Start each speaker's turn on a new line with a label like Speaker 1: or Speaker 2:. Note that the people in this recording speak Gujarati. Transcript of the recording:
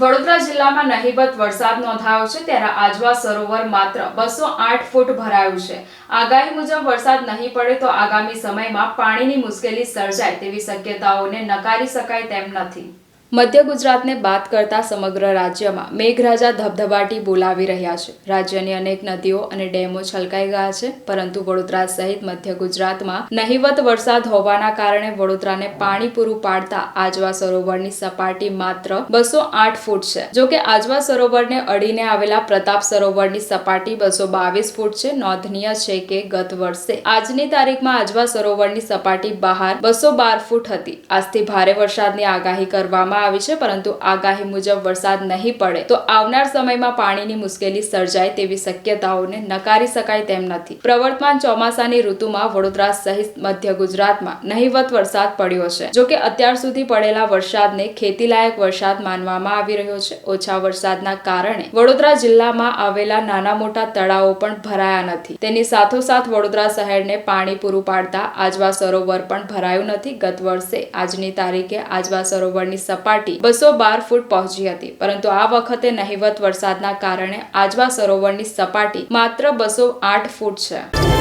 Speaker 1: વડોદરા જિલ્લામાં નહિવત વરસાદ નોંધાયો છે, ત્યારે આજવા સરોવર માત્ર બસો આઠ ફૂટ ભરાયું છે. આગાહી મુજબ વરસાદ નહીં પડે તો આગામી સમયમાં પાણીની મુશ્કેલી સર્જાય તેવી શક્યતાઓને નકારી શકાય તેમ નથી. મધ્ય ગુજરાતને બાદ કરતા સમગ્ર રાજ્યમાં મેઘરાજા ધબધબાટી બોલાવી રહ્યા છે. રાજ્યની અનેક નદીઓ અને ડેમો છલકાઈ ગયા છે, પરંતુ વડોદરા સહિત મધ્ય ગુજરાતમાં નહિવત વરસાદ હોવાના કારણે વડોદરાને પાણી પૂરું પાડતા આજવા સરોવરની સપાટી માત્ર બસો આઠ ફૂટ છે. જો કે આજવા સરોવરને અડીને આવેલા પ્રતાપ સરોવરની સપાટી બસો બાવીસ ફૂટ છે. નોંધનીય છે કે ગત વર્ષે આજની તારીખમાં આજવા સરોવરની સપાટી બહાર બસો બાર ફૂટ હતી. આજથી ભારે વરસાદની આગાહી કરવામાં આવી છે, પરંતુ આગાહી મુજબ વરસાદ નહીં પડે તો આવનાર સમયમાં પાણીની મુશ્કેલી સર્જાય તેવી શક્યતાઓને નકારી શકાય તેમ નથી. પ્રવર્તમાન ચોમાસાની ઋતુમાં વડોદરા સહિત મધ્ય ગુજરાતમાં નહિવત વરસાદ પડ્યો છે. જોકે અત્યાર સુધી પડેલા વરસાદને ખેતીલાયક વરસાદ માનવામાં આવી રહ્યો છે. ઓછા વરસાદના કારણે વડોદરા જિલ્લામાં આવેલા નાના મોટા તળાવો પણ ભરાયા નથી. તેની સાથોસાથ વડોદરા શહેરને પાણી પૂરું પાડતા આજવા સરોવર પણ ભરાયું નથી. ગત વર્ષે આજની તારીખે આજવા સરોવરની સપાટી બસો બાર ફૂટ પહોંચી હતી, પરંતુ આ વખતે નહિવત વરસાદના કારણે આજવા સરોવરની સપાટી માત્ર બસો આઠ ફૂટ છે.